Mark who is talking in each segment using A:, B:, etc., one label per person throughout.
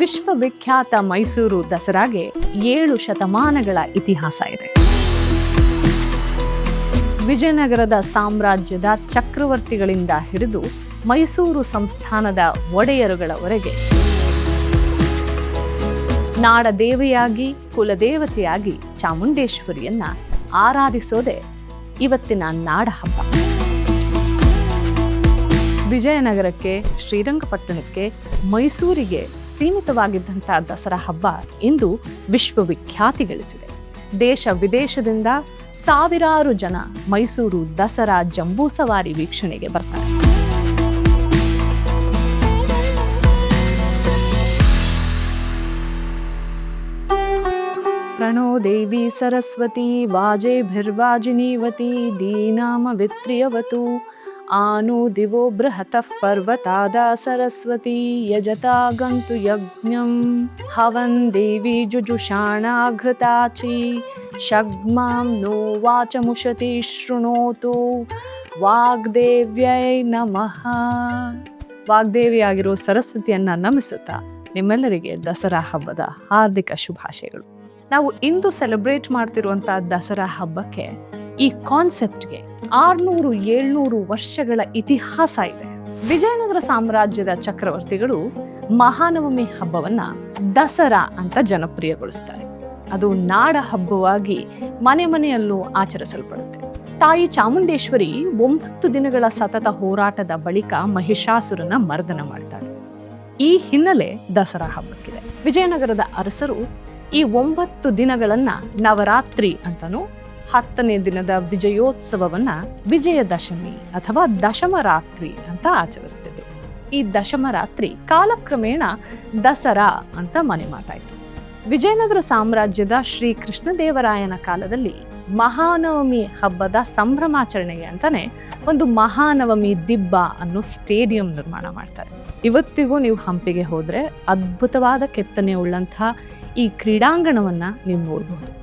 A: ವಿಶ್ವವಿಖ್ಯಾತ ಮೈಸೂರು ದಸರಾಗೆ ಏಳು ಶತಮಾನಗಳ ಇತಿಹಾಸ ಇದೆ. ವಿಜಯನಗರದ ಸಾಮ್ರಾಜ್ಯದ ಚಕ್ರವರ್ತಿಗಳಿಂದ ಹಿಡಿದು ಮೈಸೂರು ಸಂಸ್ಥಾನದ ಒಡೆಯರುಗಳವರೆಗೆ ನಾಡ ದೇವಿಯಾಗಿ ಕುಲದೇವತೆಯಾಗಿ ಚಾಮುಂಡೇಶ್ವರಿಯನ್ನ ಆರಾಧಿಸೋದೆ ಇವತ್ತಿನ ನಾಡ ಹಬ್ಬ ವಿಜಯನಗರಕ್ಕೆ, ಶ್ರೀರಂಗಪಟ್ಟಣಕ್ಕೆ, ಮೈಸೂರಿಗೆ ಸೀಮಿತವಾಗಿದ್ದಂಥ ದಸರಾ ಹಬ್ಬ ಇಂದು ವಿಶ್ವವಿಖ್ಯಾತಿ ಗಳಿಸಿದೆ ದೇಶ ವಿದೇಶದಿಂದ ಸಾವಿರಾರು ಜನ ಮೈಸೂರು ದಸರಾ ಜಂಬೂಸವಾರಿ ವೀಕ್ಷಣೆಗೆ ಬರ್ತಾರೆ. ಪ್ರಣೋ ದೇವಿ ಸರಸ್ವತಿ ವಾಜೇಭಿರ್ವಾಜಿನೀವತಿ ದೀನಾಮ ವಿತ್ರಿಯವತು आनो दिवो बृहतः पर्वतादा सरस्वती यजता गन्तु यज्ञं हवन् देवी जुजुषाणाघृताची शग्मां नो वाचमुषति शृणोतु ವಾಗ್ದೇವ್ಯೈ ನಮಃ ವಾಗ್ದೇವಿಯಾಗಿರೋ ಸರಸ್ವತಿಯನ್ನ ನಮಿಸುತ್ತಾ ನಿಮ್ಮೆಲ್ಲರಿಗೆ ದಸರಾ ಹಬ್ಬದ ಹಾರ್ದಿಕ ಶುಭಾಶಯಗಳು ನಾವು ಇಂದು ಸೆಲೆಬ್ರೇಟ್ ಮಾಡ್ತಿರುವಂಥ ದಸರಾ ಹಬ್ಬಕ್ಕೆ ಈ ಕಾನ್ಸೆಪ್ಟ್ಗೆ ಆರ್ನೂರು, ಏಳ್ನೂರು ವರ್ಷಗಳ ಇತಿಹಾಸ ಇದೆ. ವಿಜಯನಗರ ಸಾಮ್ರಾಜ್ಯದ ಚಕ್ರವರ್ತಿಗಳು ಮಹಾನವಮಿ ಹಬ್ಬವನ್ನ ದಸರಾ ಅಂತ ಜನಪ್ರಿಯಗೊಳಿಸ್ತಾರೆ. ಅದು ನಾಡ ಹಬ್ಬವಾಗಿ ಮನೆ ಮನೆಯಲ್ಲೂ ಆಚರಿಸಲ್ಪಡುತ್ತೆ. ತಾಯಿ ಚಾಮುಂಡೇಶ್ವರಿ ಒಂಬತ್ತು ದಿನಗಳ ಸತತ ಹೋರಾಟದ ಬಳಿಕ ಮಹಿಷಾಸುರನ ಮರ್ದನ ಮಾಡ್ತಾಳೆ. ಈ ಹಿನ್ನೆಲೆ ದಸರಾ ಹಬ್ಬಕ್ಕಿದೆ. ವಿಜಯನಗರದ ಅರಸರು ಈ ಒಂಬತ್ತು ದಿನಗಳನ್ನ ನವರಾತ್ರಿ ಅಂತನೂ ಹತ್ತನೇ ದಿನದ ವಿಜಯೋತ್ಸವವನ್ನ ವಿಜಯದಶಮಿ ಅಥವಾ ದಶಮರಾತ್ರಿ ಅಂತ ಆಚರಿಸ್ತಿದ್ರು. ಈ ದಶಮರಾತ್ರಿ ಕಾಲಕ್ರಮೇಣ ದಸರಾ ಅಂತ ಮನೆ ಮಾತಾಯಿತು. ವಿಜಯನಗರ ಸಾಮ್ರಾಜ್ಯದ ಶ್ರೀ ಕೃಷ್ಣದೇವರಾಯನ ಕಾಲದಲ್ಲಿ ಮಹಾನವಮಿ ಹಬ್ಬದ ಸಂಭ್ರಮಾಚರಣೆಗೆ ಅಂತಾನೆ ಒಂದು ಮಹಾನವಮಿ ದಿಬ್ಬ ಅನ್ನೋ ಸ್ಟೇಡಿಯಂ ನಿರ್ಮಾಣ ಮಾಡ್ತಾರೆ. ಇವತ್ತಿಗೂ ನೀವು ಹಂಪಿಗೆ ಹೋದ್ರೆ ಅದ್ಭುತವಾದ ಕೆತ್ತನೆ ಉಳ್ಳಂತಹ ಈ ಕ್ರೀಡಾಂಗಣವನ್ನ ನೀವು ನೋಡಬಹುದು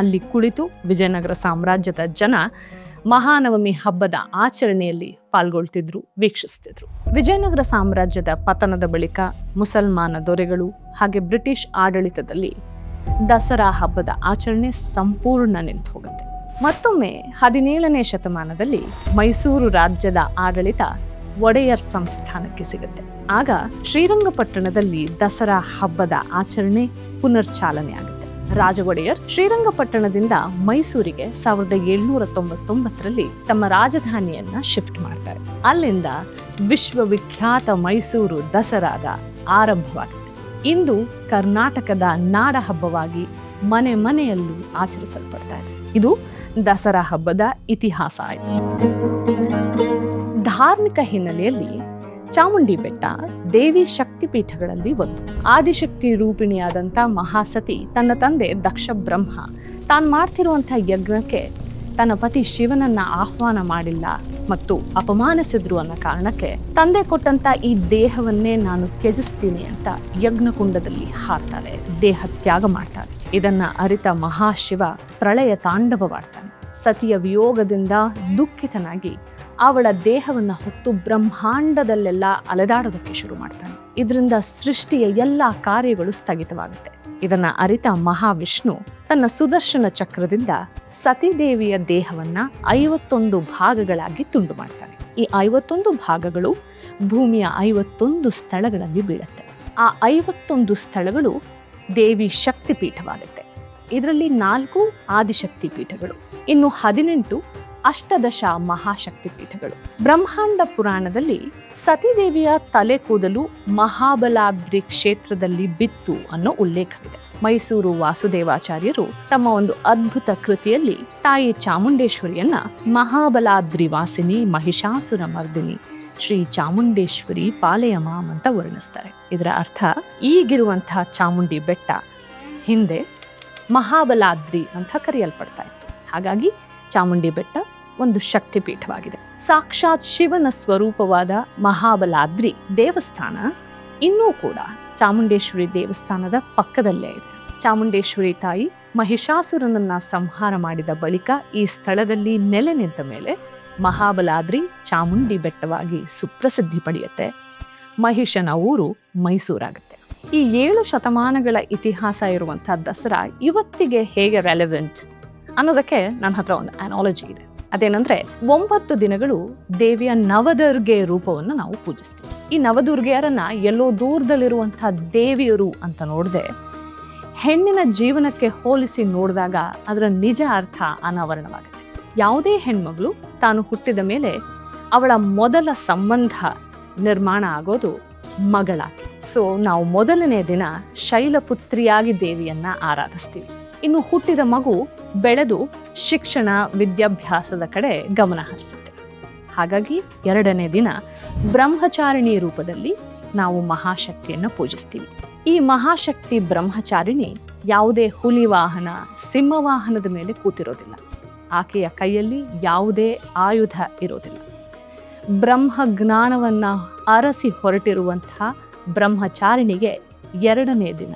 A: ಅಲ್ಲಿ ಕುಳಿತು ವಿಜಯನಗರ ಸಾಮ್ರಾಜ್ಯದ ಜನ ಮಹಾನವಮಿ ಹಬ್ಬದ ಆಚರಣೆಯಲ್ಲಿ ಪಾಲ್ಗೊಳ್ತಿದ್ರು, ವೀಕ್ಷಿಸ್ತಿದ್ರು. ವಿಜಯನಗರ ಸಾಮ್ರಾಜ್ಯದ ಪತನದ ಬಳಿಕ ಮುಸಲ್ಮಾನ ದೊರೆಗಳು ಹಾಗೆ ಬ್ರಿಟಿಷ್ ಆಡಳಿತದಲ್ಲಿ ದಸರಾ ಹಬ್ಬದ ಆಚರಣೆ ಸಂಪೂರ್ಣ ನಿಂತು ಹೋಗುತ್ತೆ. ಮತ್ತೊಮ್ಮೆ ಹದಿನೇಳನೇ ಶತಮಾನದಲ್ಲಿ ಮೈಸೂರು ರಾಜ್ಯದ ಆಡಳಿತ ಒಡೆಯರ್ ಸಂಸ್ಥಾನಕ್ಕೆ ಸಿಗುತ್ತೆ. ಆಗ ಶ್ರೀರಂಗಪಟ್ಟಣದಲ್ಲಿ ದಸರಾ ಹಬ್ಬದ ಆಚರಣೆ ಪುನರ್ಚಾಲನೆ ಆಗುತ್ತೆ ರಾಜ ಒಡೆಯರ್ ಶ್ರೀರಂಗಪಟ್ಟಣದಿಂದ ಮೈಸೂರಿಗೆ ಸಾವಿರದ ಏಳ್ನೂರ ತೊಂಬತ್ತೊಂಬತ್ತರಲ್ಲಿ ತಮ್ಮ ರಾಜಧಾನಿಯನ್ನ ಶಿಫ್ಟ್ ಮಾಡ್ತಾರೆ. ಅಲ್ಲಿಂದ ವಿಶ್ವವಿಖ್ಯಾತ ಮೈಸೂರು ದಸರಾದ ಆರಂಭವಾಗಿದೆ ಇಂದು ಕರ್ನಾಟಕದ ನಾಡ ಹಬ್ಬವಾಗಿ ಮನೆ ಮನೆಯಲ್ಲೂ ಆಚರಿಸಲ್ಪಡ್ತಾ ಇದೆ. ಇದು ದಸರಾ ಹಬ್ಬದ ಇತಿಹಾಸ ಆಯಿತು. ಧಾರ್ಮಿಕ ಹಿನ್ನೆಲೆಯಲ್ಲಿ ಚಾಮುಂಡಿ ಬೆಟ್ಟ ದೇವಿ ಶಕ್ತಿಪೀಠಗಳಲ್ಲಿ ಒಂದು. ಆದಿಶಕ್ತಿ ರೂಪಿಣಿಯಾದಂಥ ಮಹಾಸತಿ ತನ್ನ ತಂದೆ ದಕ್ಷ ಬ್ರಹ್ಮ. ತಾನು ಮಾಡ್ತಿರುವಂಥ ಯಜ್ಞಕ್ಕೆ ತನ್ನ ಪತಿ ಶಿವನನ್ನ ಆಹ್ವಾನ ಮಾಡಿಲ್ಲ ಮತ್ತು ಅಪಮಾನಿಸಿದ್ರು ಅನ್ನೋ ಕಾರಣಕ್ಕೆ ತಂದೆ ಕೊಟ್ಟಂತ ಈ ದೇಹವನ್ನೇ ನಾನು ತ್ಯಜಿಸ್ತೀನಿ ಅಂತ ಯಜ್ಞಕುಂಡದಲ್ಲಿ ಹಾರ್ತಾರೆ ದೇಹ ತ್ಯಾಗ ಮಾಡ್ತಾರೆ. ಇದನ್ನ ಅರಿತ ಮಹಾಶಿವ ಪ್ರಳಯ ತಾಂಡವವಾಡ್ತಾನೆ. ಸತಿಯ ವಿಯೋಗದಿಂದ ದುಃಖಿತನಾಗಿ ಅವಳ ದೇಹವನ್ನು ಹೊತ್ತು ಬ್ರಹ್ಮಾಂಡದಲ್ಲೆಲ್ಲ ಅಲೆದಾಡೋದಕ್ಕೆ ಶುರು ಮಾಡ್ತಾನೆ. ಇದರಿಂದ ಸೃಷ್ಟಿಯ ಎಲ್ಲ ಕಾರ್ಯಗಳು ಸ್ಥಗಿತವಾಗುತ್ತೆ. ಇದನ್ನ ಅರಿತ ಮಹಾವಿಷ್ಣು ತನ್ನ ಸುದರ್ಶನ ಚಕ್ರದಿಂದ ಸತೀದೇವಿಯ ದೇಹವನ್ನ ಐವತ್ತೊಂದು ಭಾಗಗಳಾಗಿ ತುಂಡು ಮಾಡ್ತಾನೆ. ಈ ಐವತ್ತೊಂದು ಭಾಗಗಳು ಭೂಮಿಯ ಐವತ್ತೊಂದು ಸ್ಥಳಗಳಲ್ಲಿ ಬೀಳುತ್ತೆ. ಆ ಐವತ್ತೊಂದು ಸ್ಥಳಗಳು ದೇವಿ ಶಕ್ತಿ ಪೀಠವಾಗುತ್ತೆ ಇದರಲ್ಲಿ ನಾಲ್ಕು ಆದಿಶಕ್ತಿ ಪೀಠಗಳು ಇನ್ನು ಹದಿನೆಂಟು ಅಷ್ಟದಶ ಮಹಾಶಕ್ತಿ ಪೀಠಗಳು ಬ್ರಹ್ಮಾಂಡ ಪುರಾಣದಲ್ಲಿ ಸತಿದೇವಿಯ ತಲೆ ಕೂದಲು ಮಹಾಬಲಾದ್ರಿ ಕ್ಷೇತ್ರದಲ್ಲಿ ಬಿತ್ತು ಅನ್ನೋ ಉಲ್ಲೇಖವಿದೆ. ಮೈಸೂರು ವಾಸುದೇವಾಚಾರ್ಯರು ತಮ್ಮ ಒಂದು ಅದ್ಭುತ ಕೃತಿಯಲ್ಲಿ ತಾಯಿ ಚಾಮುಂಡೇಶ್ವರಿಯನ್ನ ಮಹಾಬಲಾದ್ರಿ ವಾಸಿನಿ ಮಹಿಷಾಸುರ ಮರ್ದಿನಿ, ಶ್ರೀ ಚಾಮುಂಡೇಶ್ವರಿ ಪಾಲಯ ಮಾಮ್ ಅಂತ ವರ್ಣಿಸ್ತಾರೆ. ಇದರ ಅರ್ಥ ಈಗಿರುವಂತಹ ಚಾಮುಂಡಿ ಬೆಟ್ಟ ಹಿಂದೆ ಮಹಾಬಲಾದ್ರಿ ಅಂತ ಕರೆಯಲ್ಪಡ್ತಾ ಇತ್ತು. ಹಾಗಾಗಿ ಚಾಮುಂಡಿ ಬೆಟ್ಟ ಒಂದು ಶಕ್ತಿಪೀಠವಾಗಿದೆ. ಸಾಕ್ಷಾತ್ ಶಿವನ ಸ್ವರೂಪವಾದ ಮಹಾಬಲಾದ್ರಿ ದೇವಸ್ಥಾನ ಇನ್ನೂ ಕೂಡ ಚಾಮುಂಡೇಶ್ವರಿ ದೇವಸ್ಥಾನದ ಪಕ್ಕದಲ್ಲೇ ಇದೆ. ಚಾಮುಂಡೇಶ್ವರಿ ತಾಯಿ ಮಹಿಷಾಸುರನನ್ನ ಸಂಹಾರ ಮಾಡಿದ ಬಳಿಕ ಈ ಸ್ಥಳದಲ್ಲಿ ನೆಲೆ ನಿಂತ ಮೇಲೆ ಮಹಾಬಲಾದ್ರಿ ಚಾಮುಂಡಿ ಬೆಟ್ಟವಾಗಿ ಸುಪ್ರಸಿದ್ಧಿ ಪಡೆಯುತ್ತೆ. ಮಹಿಷನ ಊರು ಮೈಸೂರಾಗುತ್ತೆ. ಈ ಏಳು ಶತಮಾನಗಳ ಇತಿಹಾಸ ಇರುವಂಥ ದಸರಾ ಇವತ್ತಿಗೆ ಹೇಗೆ ರೆಲೆವೆಂಟ್ ಅನ್ನೋದಕ್ಕೆ ನನ್ನ ಹತ್ರ ಒಂದು ಅನಾಲಜಿ ಇದೆ. ಅದೇನಂದ್ರೆ ಒಂಬತ್ತು ದಿನಗಳು ದೇವಿಯ ನವದುರ್ಗೆ ರೂಪವನ್ನು ನಾವು ಪೂಜಿಸ್ತೀವಿ. ಈ ನವದುರ್ಗೆಯರನ್ನ ಎಲ್ಲೋ ದೂರದಲ್ಲಿರುವಂಥ ದೇವಿಯರು ಅಂತ ನೋಡದೆ, ಹೆಣ್ಣಿನ ಜೀವನಕ್ಕೆ ಹೋಲಿಸಿ ನೋಡಿದಾಗ ಅದರ ನಿಜ ಅರ್ಥ ಅನಾವರಣವಾಗುತ್ತೆ. ಯಾವುದೇ ಹೆಣ್ಮಗಳು ತಾನು ಹುಟ್ಟಿದ ಮೇಲೆ ಅವಳ ಮೊದಲ ಸಂಬಂಧ ನಿರ್ಮಾಣ ಆಗೋದು ಮಗಳಾಗಿ. ಸೊ ನಾವು ಮೊದಲನೇ ದಿನ ಶೈಲಪುತ್ರಿಯಾಗಿ ದೇವಿಯನ್ನ ಆರಾಧಿಸ್ತೀವಿ. ಇನ್ನು ಹುಟ್ಟಿದ ಮಗು ಬೆಳೆದು ಶಿಕ್ಷಣ, ವಿದ್ಯಾಭ್ಯಾಸದ ಕಡೆ ಗಮನ ಹರಿಸುತ್ತೆ. ಹಾಗಾಗಿ ಎರಡನೇ ದಿನ ಬ್ರಹ್ಮಚಾರಿಣಿ ರೂಪದಲ್ಲಿ ನಾವು ಮಹಾಶಕ್ತಿಯನ್ನು ಪೂಜಿಸ್ತೀವಿ. ಈ ಮಹಾಶಕ್ತಿ ಬ್ರಹ್ಮಚಾರಿಣಿ ಯಾವುದೇ ಹುಲಿ ವಾಹನ, ಸಿಂಹ ವಾಹನದ ಮೇಲೆ ಕೂತಿರೋದಿಲ್ಲ. ಆಕೆಯ ಕೈಯಲ್ಲಿ ಯಾವುದೇ ಆಯುಧ ಇರೋದಿಲ್ಲ. ಬ್ರಹ್ಮ ಜ್ಞಾನವನ್ನು ಅರಸಿ ಹೊರಟಿರುವಂತಹ ಬ್ರಹ್ಮಚಾರಿಣಿಗೆ ಎರಡನೇ ದಿನ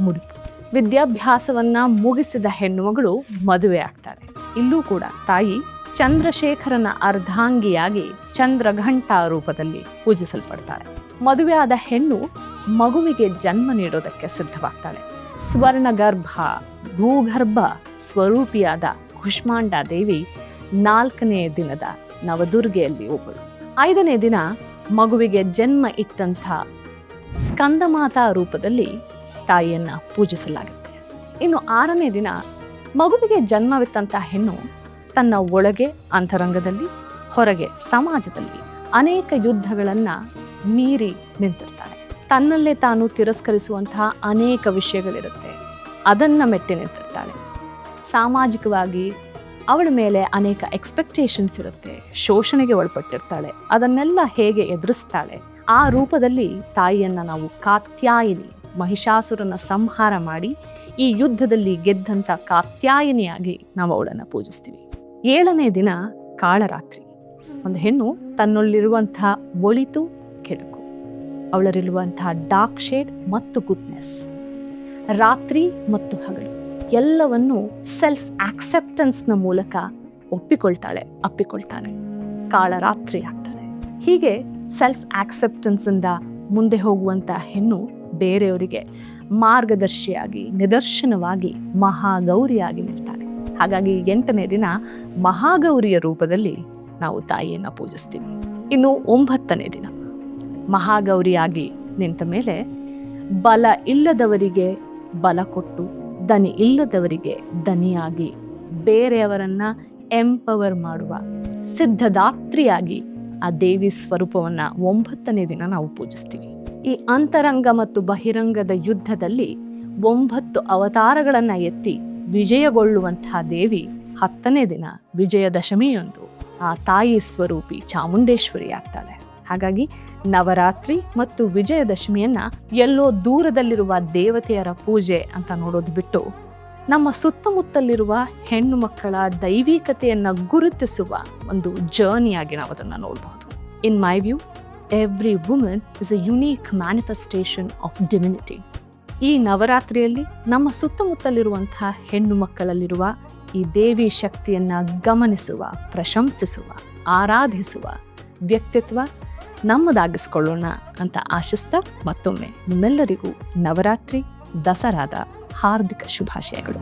A: ಮುಡಿಪು ವಿದ್ಯಾಭ್ಯಾಸವನ್ನ ಮುಗಿಸಿದ ಹೆಣ್ಣುಮಗಳು ಮದುವೆ ಆಗ್ತಾಳೆ ಇಲ್ಲೂ ಕೂಡ ತಾಯಿ ಚಂದ್ರಶೇಖರನ ಅರ್ಧಾಂಗಿಯಾಗಿ ಚಂದ್ರಘಂಟ ರೂಪದಲ್ಲಿ ಪೂಜಿಸಲ್ಪಡ್ತಾಳೆ ಮದುವೆಯಾದ ಹೆಣ್ಣು ಮಗುವಿಗೆ ಜನ್ಮ ನೀಡೋದಕ್ಕೆ ಸಿದ್ಧವಾಗ್ತಾಳೆ. ಸ್ವರ್ಣಗರ್ಭ, ಭೂಗರ್ಭ ಸ್ವರೂಪಿಯಾದ ಕುಷ್ಮಾಂಡ ದೇವಿ ನಾಲ್ಕನೇ ದಿನದ ನವದುರ್ಗೆಯಲ್ಲಿ ಒಬ್ಬಳು. ಐದನೇ ದಿನ ಮಗುವಿಗೆ ಜನ್ಮ ಇಟ್ಟಂಥ ಸ್ಕಂದಮಾತಾ ರೂಪದಲ್ಲಿ ತಾಯಿಯನ್ನ ಪೂಜಿಸಲಾಗುತ್ತೆ. ಇನ್ನು ಆರನೇ ದಿನ ಮಗುವಿಗೆ ಜನ್ಮವಿತ್ತಂಥ ಹೆಣ್ಣು ತನ್ನ ಒಳಗೆ, ಅಂತರಂಗದಲ್ಲಿ, ಹೊರಗೆ, ಸಮಾಜದಲ್ಲಿ ಅನೇಕ ಯುದ್ಧಗಳನ್ನ ಮೀರಿ ನಿಂತಿರ್ತಾಳೆ. ತನ್ನಲ್ಲೇ ತಾನು ತಿರಸ್ಕರಿಸುವಂತಹ ಅನೇಕ ವಿಷಯಗಳಿರುತ್ತೆ. ಅದನ್ನ ಮೆಟ್ಟಿ ನಿಂತಿರ್ತಾಳೆ. ಸಾಮಾಜಿಕವಾಗಿ ಅವಳ ಮೇಲೆ ಅನೇಕ ಎಕ್ಸ್ಪೆಕ್ಟೇಷನ್ಸ್ ಇರುತ್ತೆ. ಶೋಷಣೆಗೆ ಒಳಪಟ್ಟಿರ್ತಾಳೆ. ಅದನ್ನೆಲ್ಲ ಹೇಗೆ ಎದುರಿಸ್ತಾಳೆ? ಆ ರೂಪದಲ್ಲಿ ತಾಯಿಯನ್ನ ನಾವು ಕಾತ್ಯಾಯಿನಿ ಮಹಿಷಾಸುರನ ಸಂಹಾರ ಮಾಡಿ ಈ ಯುದ್ಧದಲ್ಲಿ ಗೆದ್ದಂಥ ಕಾತ್ಯಾಯಿನಿಯಾಗಿ ನಾವು ಅವಳನ್ನು ಪೂಜಿಸ್ತೀವಿ. ಏಳನೇ ದಿನ ಕಾಳರಾತ್ರಿ. ಒಂದು ಹೆಣ್ಣು ತನ್ನಲ್ಲಿರುವಂಥ ಒಳಿತು ಕೆಡುಕು. ಅವಳಲ್ಲಿರುವಂತಹ ಡಾರ್ಕ್ ಶೇಡ್ ಮತ್ತು ಗುಡ್ನೆಸ್ ರಾತ್ರಿ ಮತ್ತು ಹಗಲು ಎಲ್ಲವನ್ನು ಸೆಲ್ಫ್ ಆಕ್ಸೆಪ್ಟೆನ್ಸ್ನ ಮೂಲಕ ಒಪ್ಪಿಕೊಳ್ತಾಳೆ, ಅಪ್ಪಿಕೊಳ್ತಾಳೆ. ಕಾಳರಾತ್ರಿ ಆಗ್ತಾಳೆ. ಹೀಗೆ ಸೆಲ್ಫ್ ಆಕ್ಸೆಪ್ಟೆನ್ಸಿಂದ ಮುಂದೆ ಹೋಗುವಂಥ ಹೆಣ್ಣು ಬೇರೆಯವರಿಗೆ ಮಾರ್ಗದರ್ಶಿಯಾಗಿ, ನಿದರ್ಶನವಾಗಿ, ಮಹಾಗೌರಿಯಾಗಿ ನಿಲ್ತಾಳೆ ಹಾಗಾಗಿ ಎಂಟನೇ ದಿನ ಮಹಾಗೌರಿಯ ರೂಪದಲ್ಲಿ ನಾವು ತಾಯಿಯನ್ನು ಪೂಜಿಸ್ತೀವಿ. ಇನ್ನು ಒಂಬತ್ತನೇ ದಿನ ಮಹಾಗೌರಿಯಾಗಿ ನಿಂತ ಮೇಲೆ ಬಲ ಇಲ್ಲದವರಿಗೆ ಬಲ ಕೊಟ್ಟು ದನಿ ಇಲ್ಲದವರಿಗೆ ದನಿಯಾಗಿ ಬೇರೆಯವರನ್ನು ಎಂಪವರ್ ಮಾಡುವ ಸಿದ್ಧದಾತ್ರಿಯಾಗಿ ಆ ದೇವಿ ಸ್ವರೂಪವನ್ನು ಒಂಬತ್ತನೇ ದಿನ ನಾವು ಪೂಜಿಸ್ತೀವಿ. ಈ ಅಂತರಂಗ ಮತ್ತು ಬಹಿರಂಗದ ಯುದ್ಧದಲ್ಲಿ ಒಂಬತ್ತು ಅವತಾರಗಳನ್ನು ಎತ್ತಿ ವಿಜಯಗೊಳ್ಳುವಂತಹ ದೇವಿ ಹತ್ತನೇ ದಿನ ವಿಜಯದಶಮಿಯೊಂದು ಆ ತಾಯಿ ಸ್ವರೂಪಿ ಚಾಮುಂಡೇಶ್ವರಿ ಆಗ್ತಾಳೆ. ಹಾಗಾಗಿ ನವರಾತ್ರಿ ಮತ್ತು ವಿಜಯದಶಮಿಯನ್ನ ಎಲ್ಲೋ ದೂರದಲ್ಲಿರುವ ದೇವತೆಯರ ಪೂಜೆ ಅಂತ ನೋಡೋದು ಬಿಟ್ಟು ನಮ್ಮ ಸುತ್ತಮುತ್ತಲಿರುವ ಹೆಣ್ಣು ಮಕ್ಕಳ ದೈವಿಕತೆಯನ್ನ ಗುರುತಿಸುವ ಒಂದು ಜರ್ನಿಯಾಗಿ ನಾವು ಅದನ್ನು ನೋಡಬಹುದು. In my view every woman is a unique manifestation of divinity ಈ ನವರಾತ್ರಿಯಲ್ಲಿ ನಮ್ಮ ಸುತ್ತಮುತ್ತಲಿರುವಂತಹ ಹೆಣ್ಣು ಮಕ್ಕಳಲ್ಲಿರುವ ಈ ದೇವಿ ಶಕ್ತಿಯನ್ನ ಗಮನಿಸುವ, ಪ್ರಶಂಸಿಸುವ, ಆರಾಧಿಸುವ ವ್ಯಕ್ತಿತ್ವ ನಮ್ಮದಾಗಿಸ್ಕೊಳ್ಳೋಣ ಅಂತ ಆಶಿಸ್ತಾ ಮತ್ತೊಮ್ಮೆ ನಿಮ್ಮೆಲ್ಲರಿಗೂ ನವರಾತ್ರಿ, ದಸರಾದ ಹಾರ್ದಿಕ ಶುಭಾಶಯಗಳು.